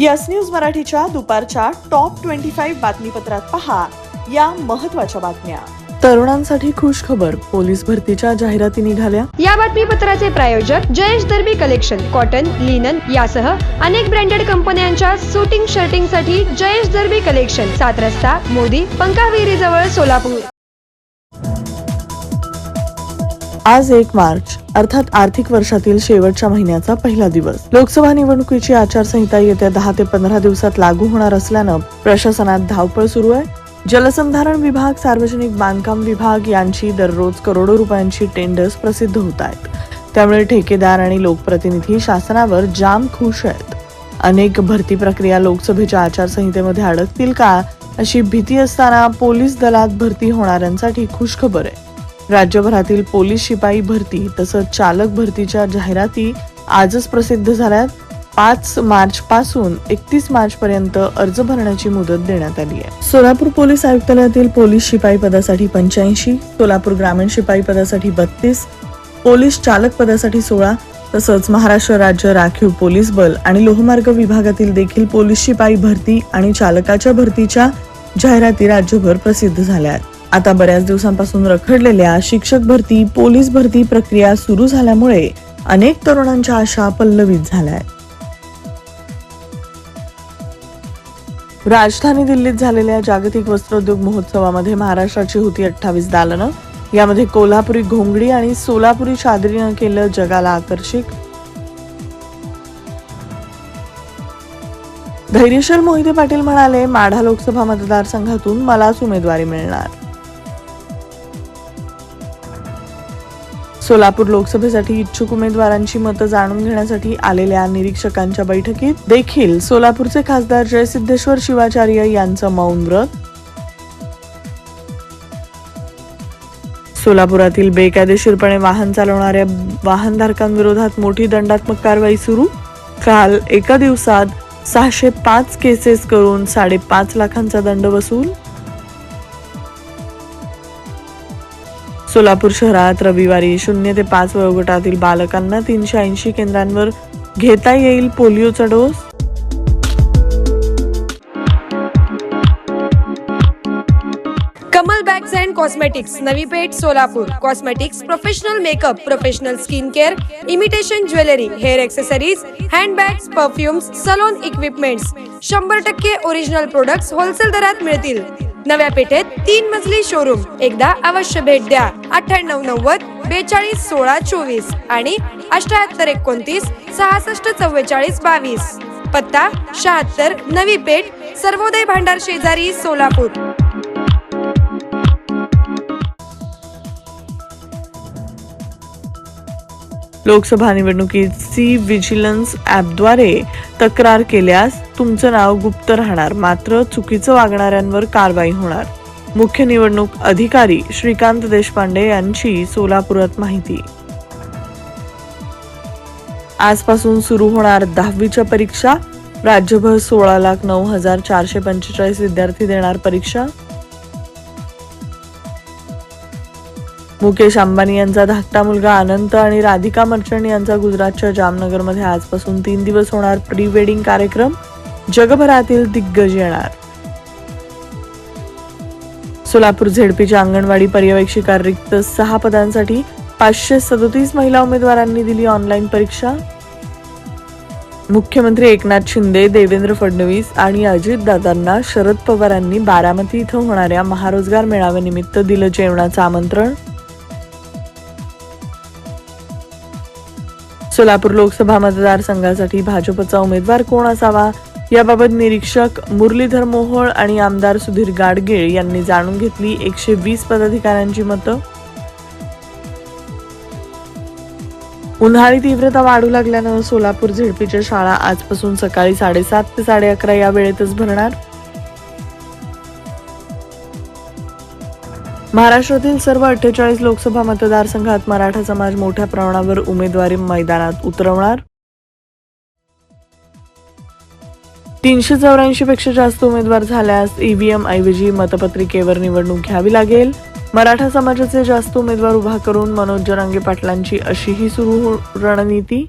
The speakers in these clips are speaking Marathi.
यस न्यूज मराठीच्या दुपारच्या टॉप ट्वेंटी फाईव्ह बातमीपत्रात पहा या महत्त्वाच्या बातम्या. तरुणांसाठी खुश खबर पोलीस भरतीच्या जाहिराती निघाल्या. या बातमीपत्राचे प्रायोजक Jayesh Darbi collection cotton linen यासह अनेक ब्रँडेड कंपन्यांच्या सुटिंग शर्टिंगसाठी जयेश दर्बी कलेक्शन सात रस्ता मोदी पंकाविरी जवळ सोलापूर. आज एक मार्च. अर्थात आर्थिक वर्षातील शेवटच्या महिन्याचा पहिला दिवस. लोकसभा निवडणुकीची आचारसंहिता येत्या दहा ते पंधरा दिवसात लागू होणार असल्यानं प्रशासनात धावपळ सुरू आहे. जलसंधारण विभाग सार्वजनिक बांधकाम विभाग यांची दररोज करोडो रुपयांची टेंडर्स प्रसिद्ध होत आहेत. त्यामुळे ठेकेदार आणि लोकप्रतिनिधी शासनावर जाम खुश आहेत. अनेक भरती प्रक्रिया लोकसभेच्या आचारसंहितेमध्ये अडकतील का अशी भीती असताना पोलीस दलात भरती होणाऱ्यांसाठी खुशखबर आहे. राज्यभरातील पोलीस शिपाई भरती तसंच चालक भरतीच्या जाहिराती आजच प्रसिद्ध झाल्यात. पाच मार्च पासून एकतीस मार्च पर्यंत अर्ज भरण्याची मुदत देण्यात आली आहे. सोलापूर पोलीस आयुक्तालयातील पोलीस शिपाई पदासाठी पंच्याऐंशी सोलापूर ग्रामीण शिपाई पदासाठी बत्तीस पोलीस चालक पदासाठी सोळा तसंच महाराष्ट्र राज्य राखीव पोलीस बल आणि लोहमार्ग विभागातील देखील पोलीस शिपाई भरती आणि चालकाच्या भरतीच्या जाहिराती राज्यभर प्रसिद्ध झाल्या आहेत. आता बऱ्याच दिवसांपासून रखडलेल्या शिक्षक भरती पोलीस भरती प्रक्रिया सुरू झाल्यामुळे अनेक तरुणांच्या आशा पल्लवित झाल्या. राजधानी दिल्लीत झालेल्या जागतिक वस्त्रोद्योग महोत्सवामध्ये महाराष्ट्राची होती अठ्ठावीस दालनं यामध्ये कोल्हापुरी घोंगडी आणि सोलापुरी चादरीनं केलं जगाला आकर्षित धैर्यशील मोहिते पाटील म्हणाले माढा लोकसभा मतदारसंघातून मलाच उमेदवारी मिळणार. सोलापूर लोकसभेसाठी इच्छुक उमेदवारांची मतं जाणून घेण्यासाठी आलेल्या निरीक्षकांच्या बैठकीत देखील सोलापूरचे खासदार जयसिद्धेश्वर शिवाचार्य यांचं मौन व्रत. सोलापुरातील बेकायदेशीरपणे वाहन चालवणाऱ्या वाहनधारकांविरोधात मोठी दंडात्मक कारवाई सुरू. काल एका दिवसात सहाशे पाच केसेस करून साडेपाच लाखांचा दंड वसूल. सोलापूर शहरात रविवारी शून्य ते पाच वयोगटातील बालकांना तीनशे ऐंशी केंद्रांवर घेता येईल पोलिओचा dose? Kamal bags and cosmetics Navi Peth Solapur. Cosmetics professional makeup professional skin care imitation jewellery hair accessories handbags perfumes salon equipments शंभर टक्के ओरिजिनल प्रोडक्ट्स होलसेल दरात मिळतील. नव्या पेठेत तीन मजली शोरूम एकदा अवश्य भेट द्या. अठ्ठ्याण्णव नव्वद बेचाळीस सोळा चोवीस आणि अठ्याहत्तर एकोणतीस सहासष्ट चव्वेचाळीस बावीस. पत्ता शहात्तर नवी पेठ सर्वोदय भांडार शेजारी सोलापूर. लोकसभा निवडणुकीची सी विजिलन्स ॲपद्वारे तक्रार केल्यास तुमचं नाव गुप्त राहणार. मात्र चुकीचं वागणाऱ्यांवर कारवाई होणार. मुख्य निवडणूक अधिकारी श्रीकांत देशपांडे यांची सोलापुरात माहिती. आजपासून सुरू होणार दहावीच्या परीक्षा. राज्यभर सोळा लाख नऊ हजार चारशे पंचेचाळीस विद्यार्थी देणार परीक्षा. मुकेश अंबानी यांचा धाकटा मुलगा अनंत आणि राधिका मर्चंट यांचा गुजरातच्या जामनगरमध्ये आजपासून तीन दिवस होणार प्री वेडिंग कार्यक्रम. जगभरातील दिग्गज येणार. सोलापूर झेडपीच्या अंगणवाडी पर्यवेक्षिका रिक्त सहा पदांसाठी पाचशे सदोतीस महिला उमेदवारांनी दिली ऑनलाईन परीक्षा. मुख्यमंत्री एकनाथ शिंदे देवेंद्र फडणवीस आणि अजितदादांना शरद पवारांनी बारामती इथं होणाऱ्या महारोजगार मेळाव्यानिमित्त दिलं जेवणाचं आमंत्रण. सोलापूर लोकसभा मतदारसंघासाठी भाजपचा उमेदवार कोण असावा? याबाबत निरीक्षक मुरलीधर मोहोळ आणि आमदार सुधीर गाडगीळ यांनी जाणून घेतली एकशे वीस पदाधिकाऱ्यांची मतं. उन्हाळी तीव्रता वाढू लागल्यानं सोलापूर झेडपीच्या शाळा आजपासून सकाळी साडेसात ते साडे अकरा या वेळेतच भरणार. महाराष्ट्रातील सर्व अठ्ठेचाळीस लोकसभा मतदारसंघात मराठा समाज मोठ्या प्रमाणावर उमेदवारी मैदानात उतरवणार. तीनशे चौऱ्याऐंशी पेक्षा जास्त उमेदवार झाल्यास ईव्हीएम ऐवजी मतपत्रिकेवर निवडणूक घ्यावी लागेल. मराठा समाजाचे जास्त उमेदवार उभा करून मनोज जरांगे पाटलांची अशीही सुरू रणनीती.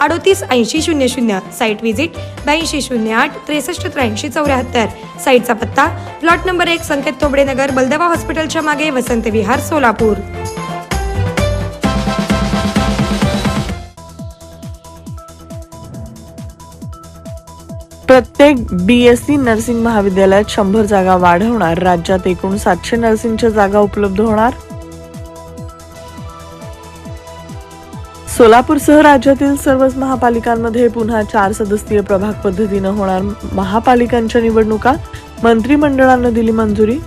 अडोतीस ऐंशी शून्य शून्य साईट व्हिजिट ब्याऐंशी शून्य आठ त्रेसष्ट त्र्याऐंशी चौऱ्याहत्तर. साईटचा पत्ता प्लॉट नंबर एक संकेत तोबडे नगर बलदवा हॉस्पिटलच्या मागे वसंत विहार सोलापूर. प्रत्येक बीएससी नर्सिंग महाविद्यालयात शंभर जागा वाढवणार राज्यात एकूण सातशे नर्सिंगच्या जागा उपलब्ध होणार? सोलापूरसह राज्यातील सर्वच महापालिकांमध्ये पुन्हा चार सदस्यीय प्रभाग पद्धतीनं होणार महापालिकांच्या निवडणुका. मंत्रिमंडळानं दिली मंजुरी.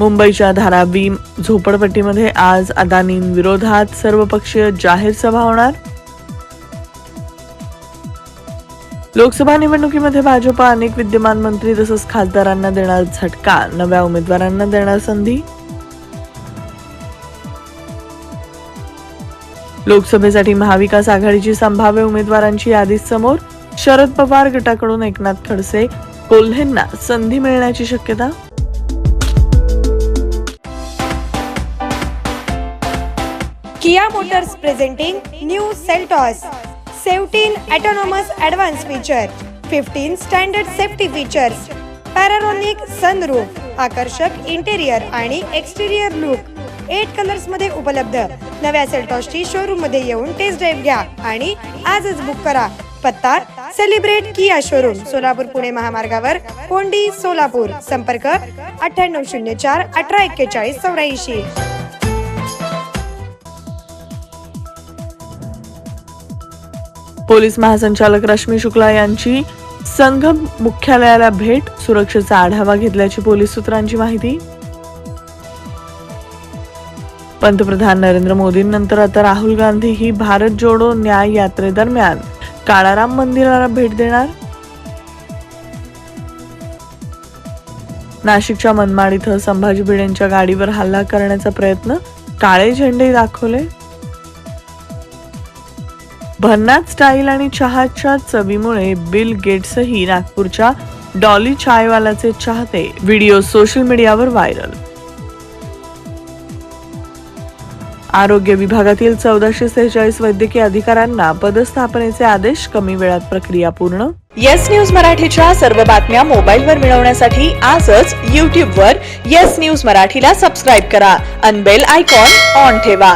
मुंबईच्या धारावी झोपडपट्टीमध्ये आज अदानींविरोधात सर्वपक्षीय जाहीर सभा होणार. लोकसभा निवडणुकीमध्ये भाजप अनेक विद्यमान मंत्री तसंच खासदारांना देणार झटका. नव्या उमेदवारांना देणार संधी. लोकसभेसाठी महाविकास आघाडीची संभाव्य उमेदवारांची यादी समोर शरद पवार गटाकडून एकनाथ खडसे कोल्हेंना संधी मिळण्याची शक्यता Kia Motors presenting new Seltos. 17 autonomous advanced feature, 15 standard safety features, panoramic sunroof आकर्षक इंटेरियर आणि एक्सटेरियर लुक एट कलर्समध्ये उपलब्ध. नव्या सेल्टॉसची शोरूममध्ये येऊन टेस्ट ड्राईव्ह घ्या आणि आजच बुक करा. पत्ता celebrate Kia showroom Solapur Pune महामार्गावर कोंडी सोलापूर. संपर्क अठ्ठ्याण्णव शून्य चार अठरा एक्केचाळीस चौऱ्याऐंशी. पोलीस महासंचालक रश्मी शुक्ला यांची संघ मुख्यालयाला भेट सुरक्षेचा आढावा घेतल्याची पोलीस सूत्रांची माहिती. पंतप्रधान नरेंद्र मोदींनंतर आता राहुल गांधी ही भारत जोडो न्याय यात्रेदरम्यान. काळाराम मंदिराला भेट देणार? नाशिकच्या मनमाड इथं संभाजी भिडेंच्या गाडीवर हल्ला करण्याचा प्रयत्न काळे झेंडे दाखवले? भन्नाट स्टाईल आणि चहाच्या चवीमुळे बिल गेट्सही नागपूरच्या डॉली चायवालाचे चाहते. व्हिडिओ सोशल मीडियावर व्हायरल आरोग्य विभागातील चौदाशे सेहेचाळीस वैद्यकीय अधिकाऱ्यांना पदस्थापनेचे आदेश कमी वेळात प्रक्रिया पूर्ण. येस न्यूज मराठीच्या सर्व बातम्या मोबाईलवर मिळवण्यासाठी आजच यूट्यूबवर येस न्यूज मराठीला सबस्क्राईब करा. अनबेल आयकॉन ऑन ठेवा.